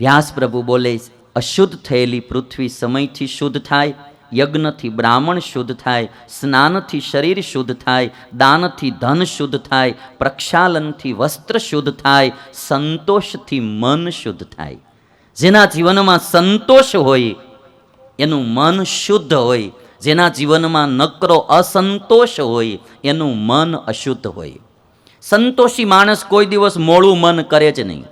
વ્યાસ પ્રભુ બોલે અશુદ્ધ થયેલી પૃથ્વી સમયથી શુદ્ધ થાય, યજ્ઞથી બ્રાહ્મણ શુદ્ધ થાય, સ્નાનથી શરીર શુદ્ધ થાય, દાનથી ધન શુદ્ધ થાય, પ્રક્ષાલનથી વસ્ત્ર શુદ્ધ થાય, સંતોષથી મન શુદ્ધ થાય. જેના જીવનમાં સંતોષ હોય, એનું મન શુદ્ધ હોય. જેના જીવનમાં નકરો અસંતોષ હોય, એનું મન અશુદ્ધ હોય. સંતોષી માણસ કોઈ દિવસ મોળું મન કરે જ નહીં.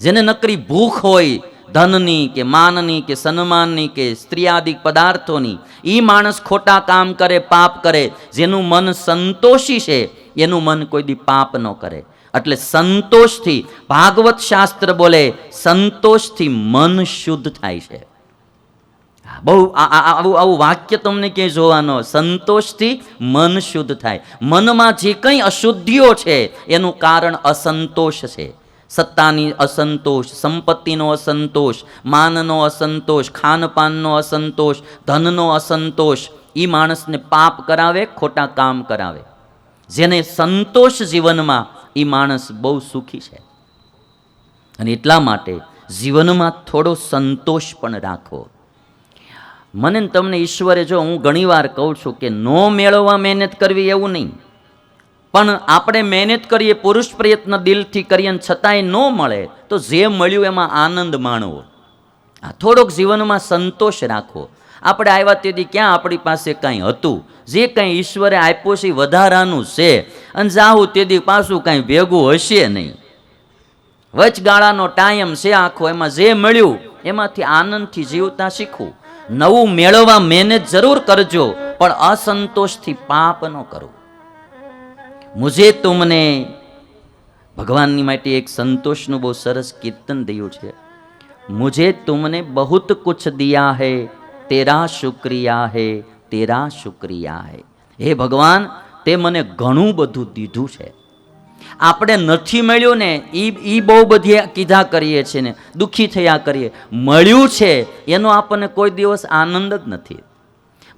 જેને નકરી ભૂખ હોય, ધનની કે માનની કે સન્માનની કે સ્ત્રીયાદિક પદાર્થોની એ માણસ ખોટા કામ કરે, પાપ કરે, જેનું મન સંતોષી છે, એનું મન કોઈ દી પાપ ન કરે. એટલે સંતોષથી, ભાગવત શાસ્ત્ર બોલે, સંતોષથી મન શુદ્ધ થાય છે. બહુ આવું આવું વાક્ય તમને ક્યાંય જોવાનો, સંતોષથી મન શુદ્ધ થાય. મનમાં જે કંઈ અશુદ્ધિઓ છે, એનું કારણ અસંતોષ છે. સત્તાની અસંતોષ, સંપત્તિનો અસંતોષ, માનનો અસંતોષ, ખાનપાનનો અસંતોષ, ધનનો અસંતોષ એ માણસને પાપ કરાવે, ખોટા કામ કરાવે. જેને સંતોષ જીવનમાં એ માણસ બહુ સુખી છે. અને એટલા માટે જીવનમાં થોડો સંતોષ પણ રાખો. મને તમને ઈશ્વરે જો હું ઘણીવાર કહું છું કે નો મેળવવા મહેનત કરવી એવું નહીં. પણ આપણે મહેનત કરીએ પુરુષ પ્રયત્ન દિલથી કરીએ છતાંય ન મળે, તો જે મળ્યું એમાં આનંદ માણવો. આ થોડોક જીવનમાં સંતોષ રાખવો. આપણે આવ્યા તેથી ક્યાં આપણી પાસે કાંઈ હતું? જે કાંઈ ઈશ્વરે આપ્યું છે વધારાનું છે. અને જાહું તેથી પાછું કાંઈ ભેગું હશે નહીં. વચગાળાનો ટાઈમ છે આખો, એમાં જે મળ્યું, એમાંથી આનંદથી જીવતા શીખવું. નવું મેળવવા મહેનત જરૂર કરજો, પણ અસંતોષથી પાપ ન કરો. મુજે તુમને ભગવાનની માટે એક સંતોષનું બહુ સરસ કીર્તન થયું છે. મુજે તુમને બહુત કુછ દિયા હે, તેરા શુક્રિયા હે, તેરા શુક્રિયા હે. હે ભગવાન, તે મને ઘણું બધું દીધું છે. આપણે નથી મળ્યું ને એ એ બહુ બધી કીધા કરીએ છીએ ને, દુઃખી થયા કરીએ. મળ્યું છે, એનો આપણને કોઈ દિવસ આનંદ જ નથી.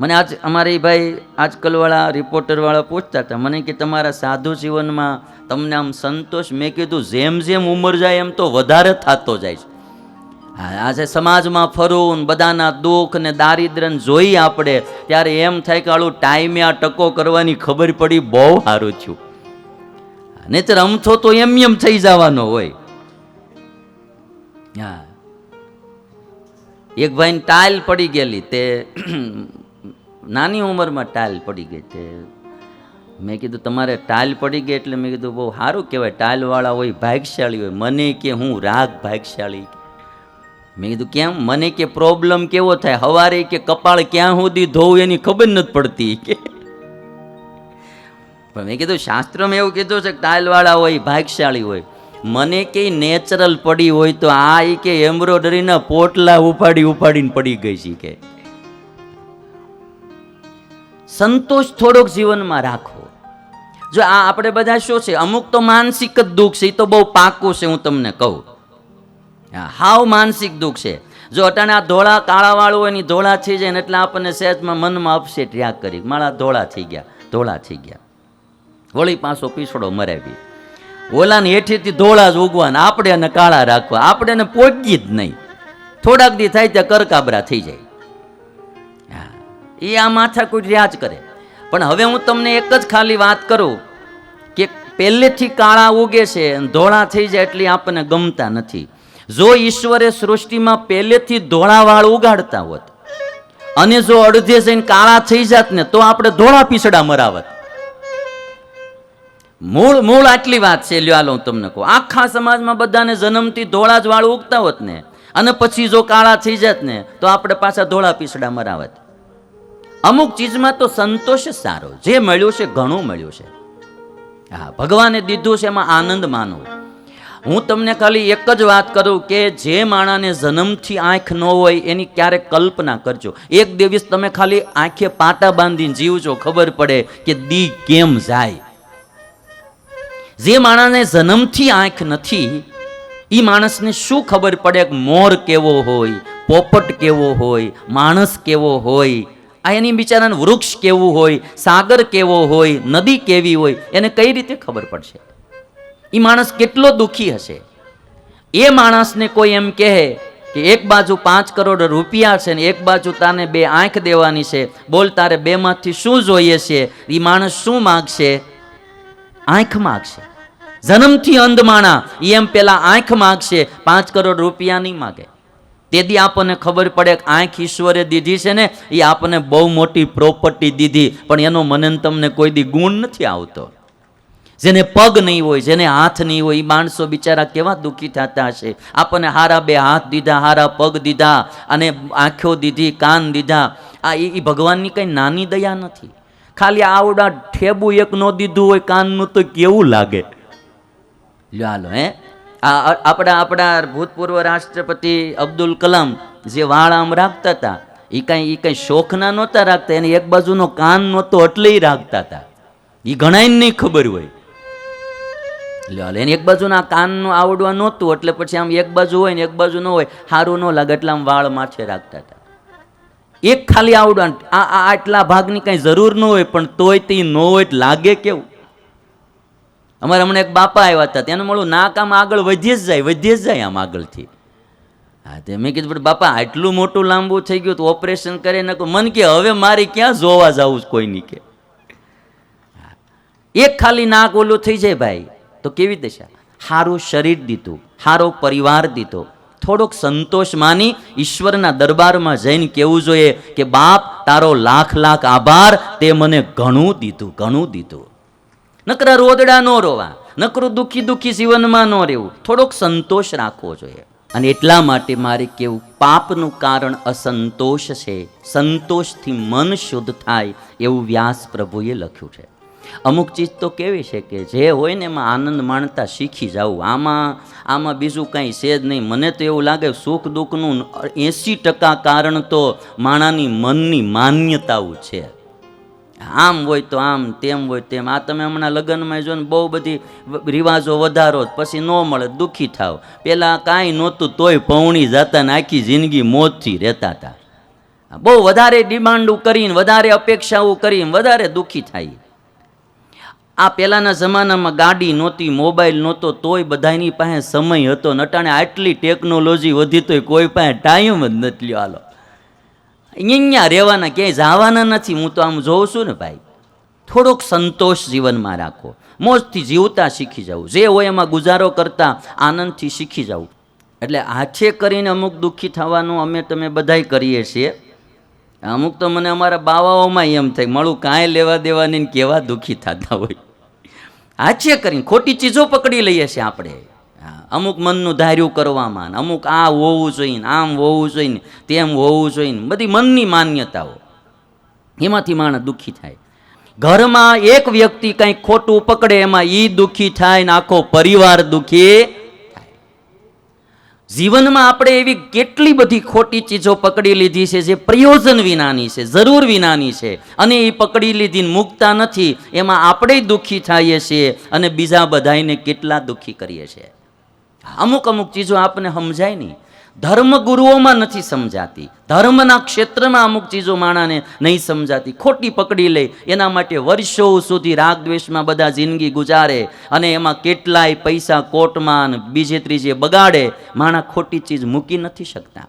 મને આજ અમારી ભાઈ આજકાલવાળા રિપોર્ટરવાળા પૂછતા હતા, મને કે તમારા સાધુ જીવનમાં તમને આમ સંતોષ? મેં કીધું, જેમ જેમ ઉંમર જાય એમ તો વધારે થતો જાય છે. આજે સમાજમાં ફરવું બધાના દુઃખ ને દારિદ્ર્યને જોઈ આપણે, ત્યારે એમ થાય કે આળું ટાઈમે આ ટકો કરવાની ખબર પડી, બહુ સારું થયું. નહીતર અમથો તો એમ એમ થઈ જવાનો હોય. હા. એક ભાઈને ટાઇલ પડી ગયેલી તે નાની ઉંમરમાં ટાઇલ પડી ગઈ તે મેં કીધું, તમારે ટાઇલ પડી ગઈ એટલે મેં કીધું, બહુ સારું કહેવાય ટાઇલવાળા હોય ભાગ્યશાળી હોય. મને કે હું રાગ ભાગ્યશાળી મેં કીધું, કેમ? મને કે પ્રોબ્લેમ કેવો થાય? હવારે કે કપાળ ક્યાં સુધી ધોવું એની ખબર નથી પડતી. કે પણ મેં કીધું, શાસ્ત્રમાં એવું કીધું છે ટાઇલવાળા હોય ભાગ્યશાળી હોય. મને કે નેચરલ પડી હોય તો આ એ કે એમ્બ્રોડરીના પોટલા ઉપાડી, ઉપાડીને પડી ગઈ છે કે. સંતોષ થોડોક જીવનમાં રાખવો જો આ આપણે બધા શું છે, અમુક તો માનસિક જ દુઃખ છે એ તો બહુ પાકું છે હું તમને કહું. હાવ માનસિક દુઃખ છે. જો અટાણે આ ધોળા કાળાવાળું હોય ને ધોળા થઈ જાય ને એટલે આપણને સહેજમાં મનમાં અપસેટ યાદ કરી. મારા ધોળા થઈ ગયા, ધોળા થઈ ગયા. વળી પાછો પીછડો મરાવી. ઓલાને હેઠેથી ધોળા જ ઉગવાના આપણે એને કાળા રાખવા. આપણે એને પોગી જ નહીં. થોડાક દી થાય ત્યાં કરકાબરા થઈ જાય. એ આ માથા કોઈ રહ્યા જ કરે. પણ હવે હું તમને એક જ ખાલી વાત કરું કે પહેલેથી કાળા ઉગે છે ધોળા થઈ જાય એટલે આપણને ગમતા નથી. જો ઈશ્વરે સૃષ્ટિમાં પહેલેથી ધોળા વાળ ઉગાડતા હોત અને જો અડધે જઈને કાળા થઈ જાત ને તો આપણે ધોળા પીસડા મરાવત. મૂળ મૂળ આટલી વાત છે, લ્યો હું તમને કહું. આખા સમાજમાં બધાને જન્મથી ધોળા જ વાળ ઉગતા હોત ને અને પછી જો કાળા થઈ જાત ને તો આપણે પાછા ધોળા પીસડા મરાવત. અમુક ચીજમાં તો સંતોષ સારો. જે મળ્યું છે, ઘણું મળ્યું છે. હા, ભગવાને દીધું છે એમાં આનંદ માનો હું તમને ખાલી એક જ વાત કરું કે જે માણાને જન્મથી આંખ ન હોય એની ક્યારેક કલ્પના કરજો. એક દિવસ તમે ખાલી આંખે પાટા બાંધીને જીવજો, ખબર પડે કે દી કેમ જાય. જે માણસને જન્મથી આંખ નથી એ માણસને શું ખબર પડે કે મોર કેવો હોય, પોપટ કેવો હોય, માણસ કેવો હોય આ એની બિચારાને વૃક્ષ કેવું હોય, સાગર કેવો હોય, નદી કેવી હોય, એને કઈ રીતે ખબર પડશે? એ માણસ કેટલો દુઃખી હશે? એ માણસને કોઈ એમ કહે કે એક બાજુ પાંચ કરોડ રૂપિયા છે ને એક બાજુ તાને બે આંખ દેવાની છે, બોલ તારે બેમાંથી શું જોઈએ છે? એ માણસ શું માગશે? આંખ માગશે. જન્મથી અંધ માણા એમ પેલા આંખ માગશે, પાંચ કરોડ રૂપિયા નહીં માગે. તેથી આપણને ખબર પડે કે આંખ ઈશ્વરે દીધી છે ને, એ આપણને બહુ મોટી પ્રોપર્ટી દીધી. પણ એનો મને તમને કોઈ દી ગુણ નથી આવતો. જેને પગ નહીં હોય, જેને હાથ નહીં હોય, એ માણસો બિચારા કેવા દુઃખી થતા હશે? આપણને હારા બે હાથ દીધા, હારા પગ દીધા, અને આંખો દીધી, કાન દીધા. આ એ ભગવાનની કંઈ નાની દયા નથી. ખાલી આવડા ઠેબુ એક ન દીધું હોય, કાનનું તો કેવું લાગે? ચાલો હે? આ આપણા આપણા ભૂતપૂર્વ રાષ્ટ્રપતિ અબ્દુલ કલામ જે વાળ આમ રાખતા હતા એ કાંઈ એ કાંઈ શોખના નહોતા રાખતા, એને એક બાજુનો કાન નહોતો એટલે રાખતા હતા. એ ઘણાય નહીં ખબર હોય. એટલે એને એક બાજુના કાનનું આવડવા નહોતું એટલે પછી આમ એક બાજુ હોય ને એક બાજુ ન હોય સારું ન લાગે એટલે આમ વાળ માથે રાખતા હતા. એક ખાલી આવડવા આ આટલા ભાગની કાંઈ જરૂર ન હોય, પણ તોય તે ન હોય લાગે કેવું? અમારે હમણાં એક બાપા આવ્યા હતા. તેનું મળું નાક આમ આગળ વધીએ જ જાય, વધી જ જાય આમ આગળથી. હા, તે મેં કીધું, પણ બાપા, આટલું મોટું લાંબુ થઈ ગયું, તો ઓપરેશન કરે ને મન કે, હવે મારે ક્યાં જોવા જવું કોઈની કે? એક ખાલી નાક ઓલું થઈ જાય ભાઈ, તો કેવી દશા સારું શરીર દીધું સારો પરિવાર દીધો. થોડોક સંતોષ માની ઈશ્વરના દરબારમાં જઈને કેવું જોઈએ કે, બાપ, તારો લાખ લાખ આભાર, તે મને ઘણું દીધું ઘણું દીધું. નકરા રોદડા ન રોવા, નકરું દુઃખી દુઃખી જીવનમાં ન રહેવું. થોડોક સંતોષ રાખવો જોઈએ. અને એટલા માટે મારે કેવું, પાપનું કારણ અસંતોષ છે. સંતોષથી મન શુદ્ધ થાય એવું વ્યાસ પ્રભુએ લખ્યું છે. અમુક ચીજ તો કેવી છે કે જે હોય ને એમાં આનંદ માણતા શીખી જાઉં. આમાં આમાં બીજું કાંઈ છે જ નહીં. મને તો એવું લાગે સુખ દુઃખનું એંસી ટકા કારણ તો માણાની મનની માન્યતાઓ છે. આમ હોય તો આમ, તેમ હોય તેમ. આ તમે હમણાં લગ્નમાં જો ને બહુ બધી રિવાજો વધારો પછી ન મળે, દુઃખી થાવ. પેલા કાંઈ નહોતું, તોય પૌણી જતા ને આખી જિંદગી મોજથી રહેતા હતા બહુ વધારે ડિમાન્ડો કરીને, વધારે અપેક્ષાઓ કરીને, વધારે દુઃખી થાય. આ પહેલાંના જમાનામાં ગાડી નહોતી, મોબાઈલ નહોતો, તોય બધાની પાસે સમય હતો નટાણે આટલી ટેકનોલોજી વધી તોય કોઈ પાસે ટાઈમ જ નથી લ્યો હાલો. અહીંયા રહેવાના ક્યાંય જવાના નથી. હું તો આમ જોઉં છું ને ભાઈ. થોડોક સંતોષ જીવનમાં રાખો. મોજથી જીવતા શીખી જવું જે હોય એમાં ગુજારો કરતા આનંદથી શીખી જવું એટલે હાથે કરીને અમુક દુઃખી થવાનું અમે તમે બધાય કરીએ છીએ. અમુક તો મને અમારા બાવાઓમાં એમ થાય, મળું કાંઈ લેવા દેવાની કેવા દુઃખી થતા હોય. હાથે કરીને ખોટી ચીજો પકડી લઈએ છીએ આપણે. અમુક મનનું ધાર્યું કરવામાં અમુક આ હોવું જોઈએ આમ હોવું જોઈએ તેમ હોવું જોઈએ બધી મનની માન્યતાઓ. એમાંથી માણસ દુઃખી થાય. ઘરમાં એક વ્યક્તિ કંઈ ખોટું પકડે એમાં એ દુઃખી થાય ને આખો પરિવાર દુઃખી જીવનમાં આપણે એવી કેટલી બધી ખોટી ચીજો પકડી લીધી છે જે પ્રયોજન વિનાની છે, જરૂર વિનાની છે અને એ પકડી લીધી મૂકતા નથી, એમાં આપણે દુઃખી થઈએ છીએ અને બીજા બધાને કેટલા દુઃખી કરીએ છીએ. અમુક અમુક ચીજો આપણને સમજાય નહીં. ધર્મ ગુરુઓમાં નથી સમજાતી. ધર્મના ક્ષેત્રમાં અમુક ચીજો માણાને નહીં સમજાતી. ખોટી પકડી લે. એના માટે વર્ષો સુધી રાગ દ્વેષમાં બધા જિંદગી ગુજારે અને એમાં કેટલાય પૈસા કોર્ટમાં બીજે ત્રીજે બગાડે. માણા ખોટી ચીજ મૂકી નથી શકતા.